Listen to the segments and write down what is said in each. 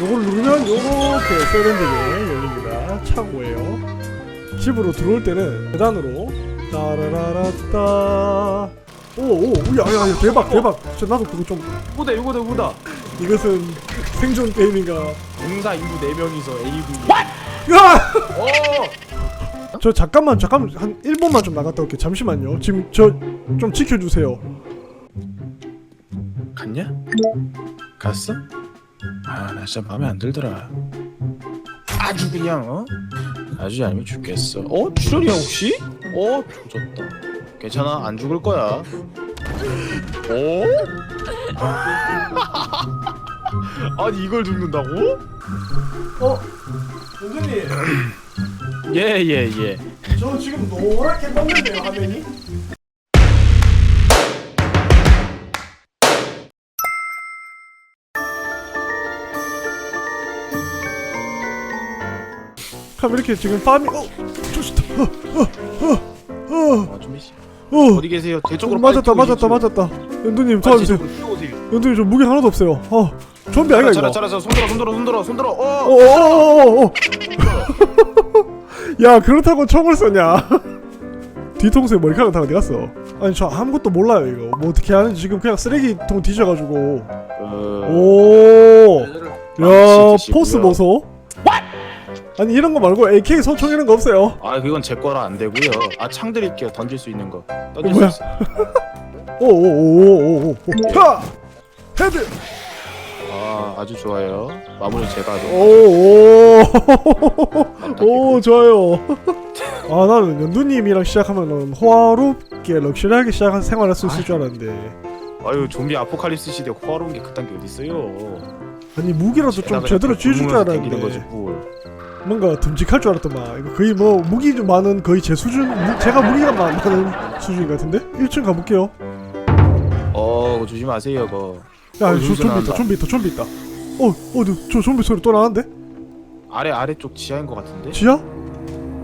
요걸 누르면 요렇게 세련되게 열립니다. 차고예요. 집으로 들어올 때는 계단으로 따라라라따 오오 야야야 대박 대박 저 나도 그거 좀 우다 이거다 이거다 이것은 생존 게임인가 공사 인구 4명이서 AV 야! 어! 저 잠깐만 잠깐만 한 1분만 좀 나갔다 올게 잠시만요 지금 저 좀 지켜주세요 갔냐? 갔어? 아 나 진짜 마음에 안 들더라 아주 그냥 어? 아주 얄미 죽겠어 어? 출혈이야 혹시? 어? 조졌다 괜찮아 안 죽을 거야 어? 아니 이걸 죽는다고? 어? 선생님 예예예 저 지금 노랗게 떴는데요 화면이 그럼 이렇게 지금 파밍 어 좋다. 어어어어. 어, 좀 있어. 어, 어디 계세요? 대쪽으로 맞았다 빨리 맞았다 뛰어오십시오. 맞았다. 연두님 빨리 도와주세요 뛰어오세요. 연두님 저 무게 하나도 없어요. 어 좀비 아이가 잘라 이거. 잘라 잘라. 손들어 손들어 손들어 손들어. 어! 어어어어어 야 그렇다고 총을 쏘냐? 뒤통수에 머리카락 다 어디 갔어 아니 저 아무것도 몰라요 이거. 뭐 어떻게 하는지 지금 그냥 쓰레기통 뒤져가지고. 어... 오야 아, 포스. 보소 아니 이런 거 말고 AK 소총 이런 거 없어요 아 그건 제 거라 안 되고요. 아 창 드릴게요. 던질 수 있는 거. 던질 어, 뭐야? 수 있어. 오오오오오오 하 헤드 아 아주 좋아요. 마무리 제가 하죠. 오오 좋아요 아 나는 연두님이랑 시작하면은 호화롭게 럭셔리하게 시작한 생활할 수 있을 줄 알았는데 아유 좀비 아포칼립스 시대 호화로운 게 그딴 게 어디 있어요? 아니 무기라도 좀 제대로 쥐어줄 줄 땡기는 거지 알았는데 뭘. 뭔가 듬직할 줄 알았더만. 이거 거의 뭐 무기 좀 많은 거의 제 수준 무, 제가 무기가 많, 많은 수준 같은데? 1층 가볼게요. 어 그거 조심하세요 거. 야 어, 저, 좀비 있다. 좀비 있다 좀비 있다. 어어저 저 좀비 소리 또 나는데? 아래 아래쪽 지하인 것 같은데? 지하?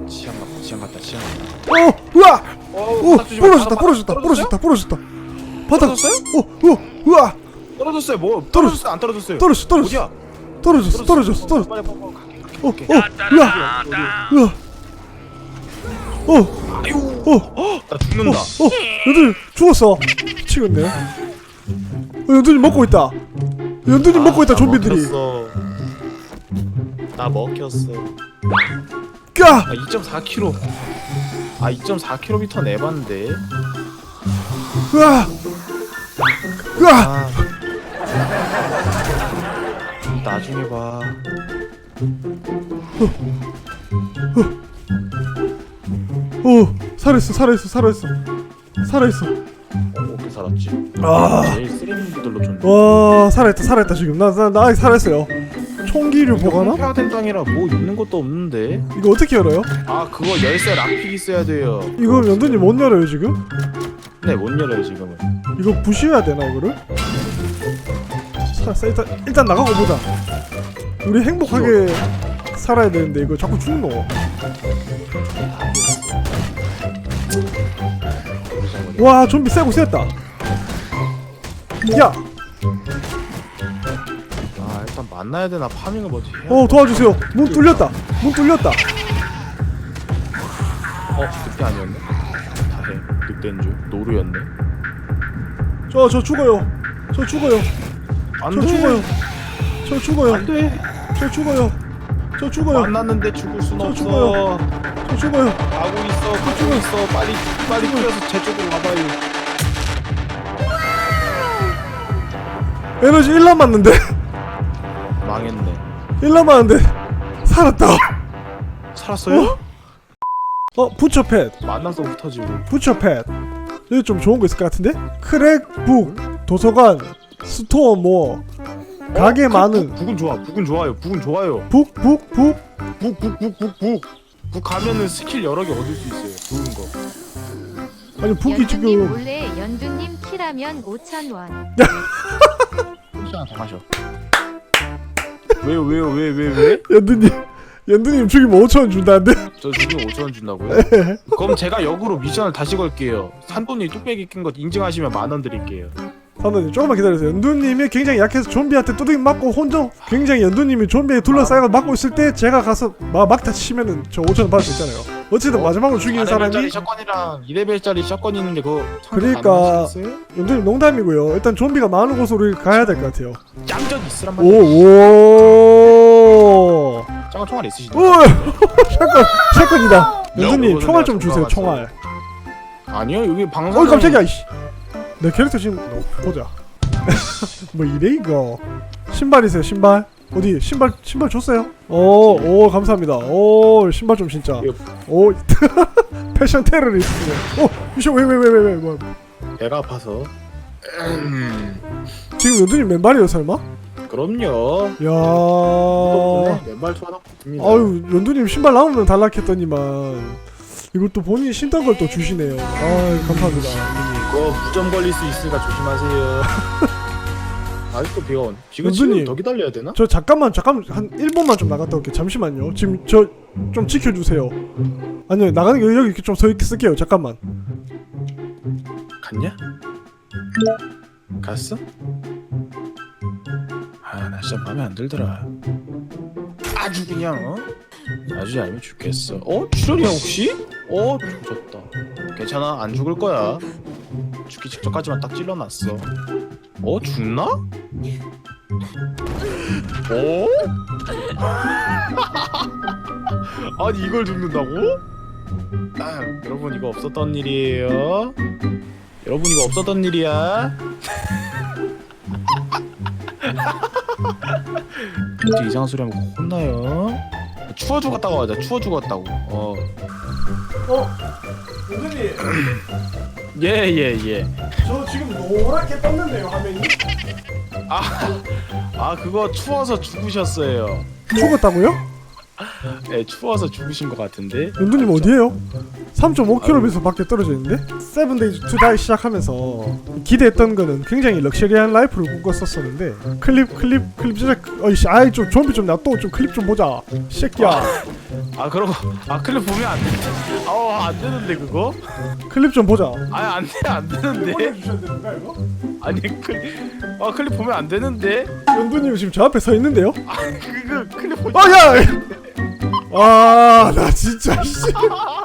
지하 같다 지하 같다 지하 같다. 어 우와! 어오 부러졌다 부러졌다 부러졌다 부러졌다. 바닥. 떨어졌어요? 어어 우와! 떨어졌어요 뭐? 떨어졌- 떨어졌어요 안 떨어졌어요? 떨어졌어 떨어졌어. 어디야? 떨어졌어 떨어졌어. 떨어졌어 빨리 빨리 빨리 어, 어, 우와, 어, 아유 어, 어, 나 죽는다. 연두님 죽었어. 미치겠네. 어, 연두님 먹고 있다. 연두님 먹고 있다, 아, 좀비들이. 나 먹혔어. 나 먹혔어. 까! 아 2.4km. 아 2.4km 내봤는데. 으아! 으아! 아. 나중에 봐. 어, 살아있어, 살아있어, 살아있어. 살아있어. 어, 어떻게 살았지? 아, 제일 쓰레기들로 좀. 와, 살아있다, 살아있다, 지금. 나, 나, 나 아직 살아있어요. 총기류 보관함? 평화된 땅이라 뭐 있는 것도 없는데. 이거 어떻게 열어요? 아 그거 열쇠 락픽 있어야 돼요. 이거 연두님 못 열어요, 지금? 네 못 열어요 지금은. 이거 부셔야 되나, 이거를? 사, 사, 일단, 일단 나가고 보자. 우리 행복하게 살아야 되는데, 이거 자꾸 죽노. 와 좀비 세고 셌다 야! 아 일단 만나야 되나 파밍을 해야. 어 도와주세요 문 뚫렸다 문 뚫렸다 어 늑대 아니었네? 다해 늑대인 줄 노루였네. 저저 죽어요 저 죽어요 저 안돼. 죽어요 저 죽어요 안 돼. 저 죽어요 저 죽어요 만났는데 죽을 순 저 없어. 죽어요. 저 죽어요 가고 있어. 가고 죽어요. 있어. 빨리 빨리 뛰어서 제 쪽으로 와봐요. 에너지 1 남았는데 망했네. 1 남았는데 살았다 살았어요? 어 부처팻 만나서 흩어지고. 부처팻 여기 좀 좋은 거 있을 것 같은데 크랙북 도서관 스토어 뭐 가게 많은 북은 좋아. 북은 좋아요. 북은 좋아요. 북 북 북 북 북 북 북북. 북 가면은 스킬 여러 개 얻을 수 있어요. 좋은 거. 아니 북이 연두님 지금 몰래 연두님 키라면 5,000원. 혹시 하나 더 마셔. 왜요 왜요 왜 왜 왜? 연두님 연두님 죽이면 5천원 준다는데 저 지금 5천 원 준다고요? 그럼 제가 역으로 미션을 다시 걸게요. 산돈이 뚝배기 낀거 인증하시면 만 원 드릴게요. 산도님 조금만 기다리세요. 연두님이 굉장히 약해서 좀비한테 뚜둥이 맞고 혼자 굉장히 연두님이 좀비에 둘러싸여 맞고 있을 때 제가 가서 막 막타 치면은 저 5천원 받을 수 있잖아요. 어쨌든 어? 마지막으로 죽인 사람이 4레벨짜리 샷건이랑 2레벨짜리 샷건 있는데 그거 그러니까- 연두님 농담이고요. 일단 좀비가 많은 곳으로 가야 될 것 같아요. 짱전 있으란 말이야 오오! 짱전 총알 있으시다 오! 샷건 샷건이다. 연두님 총알 좀 주세요 총알. 아니요 여기 방송 어이 깜짝이야 이씨 내 캐릭터 지금 어, 보자. 뭐 이래 이거? 신발이세요 신발? 어디 신발 신발 줬어요? 오오 감사합니다. 오 신발 좀 진짜. 이거- 오 패션 테러리스트. 오 이씨 왜왜왜왜왜 뭐? 배가 아파서. 음, 지금 연두님 맨발이에요 설마? 그럼요. 야. 맨발 붙습니다. 아유 연두님 신발 나오면 달라했더니만. 이것도 본인이 신던 걸 또 주시네요. 아 감사합니다 이거 무점 걸릴 수 있으니까 조심하세요 아직도 비가 온 비가. 치면 더 기다려야 되나? 저 잠깐만 잠깐 한 1분만 좀 나갔다 올게요 잠시만요 지금 저 좀 지켜주세요 아니요 나가는 게 여기 이렇게 좀 서 있을게요 잠깐만 갔냐? 갔어? 아 나 진짜 마음에 안 들더라 아주 그냥 어? 아주 얄미 죽겠어 어? 출혈이야 혹시? 어? 조졌다 괜찮아 안 죽을 거야 죽기 직전까지만 딱 찔러놨어 어? 죽나? 어? 아니 이걸 죽는다고? 아, 여러분 이거 없었던 일이에요 여러분 이거 없었던 일이야. 이제 이상한 소리 하면 혼나요. 추워 죽었다고 하자. 추워 죽었다고. 어. 어? 연두님 예 예 예. 저 지금 노랗게 떴는데요 화면이 아 그거 추워서 죽으셨어요. 죽었다고요? 예, 추워서 죽으신 것 같은데. 연두님 어디에요? 3.5km 밖에 떨어져 있는데? 세븐데이즈 투 다이 시작하면서 기대했던 거는 굉장히 럭셔리한 라이프를 꿈꿨었었는데 클립 클립 클립 제작 어이씨 아이 좀 좀비 좀 놔둬 좀 클립 좀 보자 새끼야 아 그러고 아 클립 보면 안 돼. 아안 되는데 그거? 클립 좀 보자 아니 안돼안 되는데. 아니 클립 아 클립 보면 안 되는데. 연두님 지금 저 앞에 서 있는데요? 아 그거 클립 보지. 아야! 아나 진짜 씨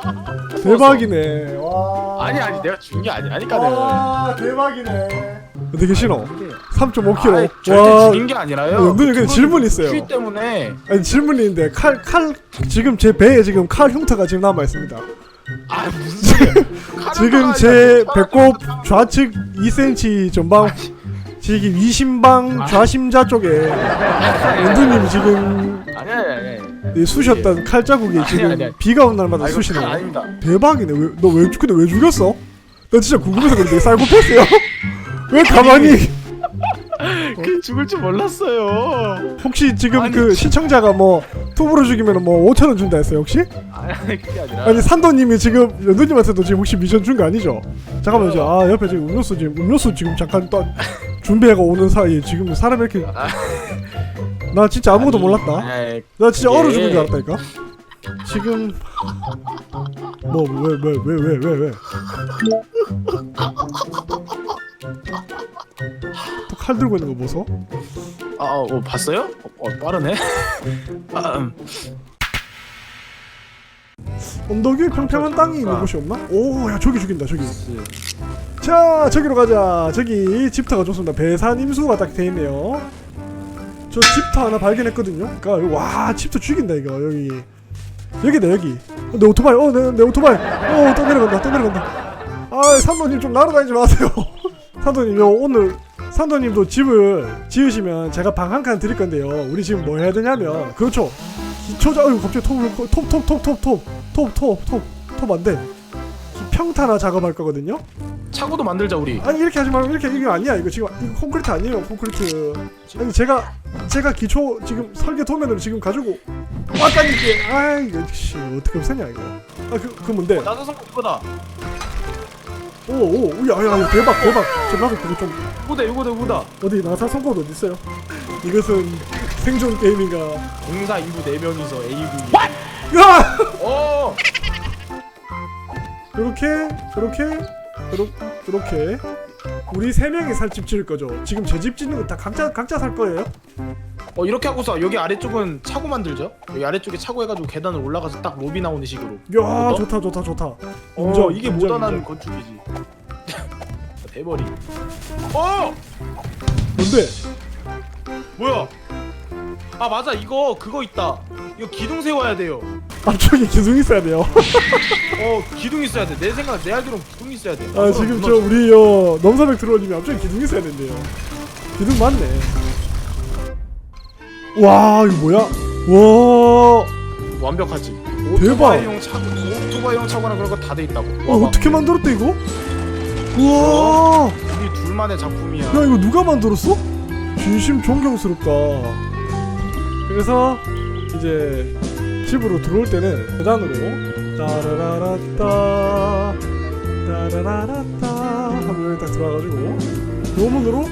대박이네 와 아니 아니 내가 죽은 게 아니라니까는. 와 대박이네 계시노? 근데 3.5km 아이, 절대 죽인 게 아니라요. 어, 근데 그 질문 있어요. 추위 때문에 아니 질문이 있는데 칼 칼 지금 제 배에 지금 칼 흉터가 지금 남아 있습니다. 아 무슨 소리야? 지금 제 배꼽 좌측 2cm 전방 지금 이심방 좌심자 쪽에 지금 아니 아니 아니. 이 쑤셨던 칼 자국이 아니, 지금 아니, 아니. 비가 온 날마다 아 이거 칼 쑤시네요. 아닙니다. 대박이네. 너왜 근데 왜 죽였어? 나 진짜 궁금해서 그런데 사이코패스야? 왜 가만히 그 죽을 줄 몰랐어요. 혹시 지금 아니, 그 시청자가 뭐 투브로 죽이면 뭐 5천 원 준다 했어요 혹시? 아니 그게 아니라. 아니 산도님이 지금 연두님한테도 지금 혹시 미션 준 거 아니죠? 잠깐만 이제 아 옆에 지금 음료수 지금 음료수 지금 잠깐 또 준비해가 오는 사이에 지금 사람 이렇게 아. 나 진짜 아무것도 아니, 몰랐다. 아니, 나 진짜 그게- 얼어 죽은 줄 알았다니까. 지금 뭐 왜 왜 왜 왜 왜 왜? 또칼 들고 있는 거 보소? 아, 어, 어, 봤어요? 어, 어, 빠르네. 아, 음. 언덕 위에 평평한 땅이 있는 곳이 없나? 오, 야 저기 죽인다 저기. 자, 저기로 가자. 저기 집터가 좋습니다. 배산 임수가 딱 돼 있네요. 저 집터 하나 발견했거든요. 그러니까 와, 집터 죽인다 이거 여기. 여기다 여기. 어, 내 오토바이. 어, 내, 내 오토바이. 어, 또 내려간다. 또 내려간다. 아, 산도님 좀 날아다니지 마세요. 산도님 요 오늘 산도님도 집을 지으시면 제가 방 한 칸 드릴 건데요. 우리 지금 뭐 해야 되냐면 그렇죠. 기초자 어이구 갑자기 톱을 톱톱톱톱톱톱톱톱톱 안 돼. 평탄화 작업할 거거든요. 차고도 만들자 우리. 아니 이렇게 하지 말고 이렇게 이거 아니야 이거 지금 이거 콘크리트 아니에요 콘크리트 아니 제가 제가 기초 지금 설계 도면을 지금 가지고 왔다니까 아 이거 씨 어떻게 없애냐 이거 아그 그 뭔데 나도 성공 이거다. 오오 야야 대박 대박 저 나도 그거 좀 이거다 이거다 이거다. 어디 나사 성공 어디 있어요 이것은 생존 게임인가 공사 인구 4명이서 AV. 야 어! 요렇게 요렇게 요렇게 우리 세 명이 살 집 지을 거죠. 지금 제 집 짓는 거 다 각자 각자 살 거예요? 어 이렇게 하고서 여기 아래쪽은 차고 만들죠 여기 아래쪽에 차고 해가지고 계단을 올라가서 딱 로비 나오는 식으로 야 어? 좋다 좋다 좋다. 어 인정, 이게 인정, 모던한 인정. 건축이지 대머리 어 뭔데? 뭐야 아 맞아 이거 그거 있다 이거 기둥 세워야 돼요 앞쪽에 기둥 있어야 돼요. 어 기둥 있어야 돼 내 생각 내 알기로는 있어야 돼 아 지금 저 우리 어 넘사백 들어오님이 앞쪽에 기둥 있어야 된대요. 기둥 맞네. 와 이거 뭐야? 와 완벽하지 대박. 오토바이용 차고 오토바이용 차고나 그런 거 다 돼 있다고 어, 어떻게 만들었대 이거? 우와 우리 둘만의 작품이야 야 이거 누가 만들었어? 진심 존경스럽다. 그래서 이제 집으로 들어올 때는 계단으로 따라라라따 따라라라따 하면 딱 들어와가지고 요 문으로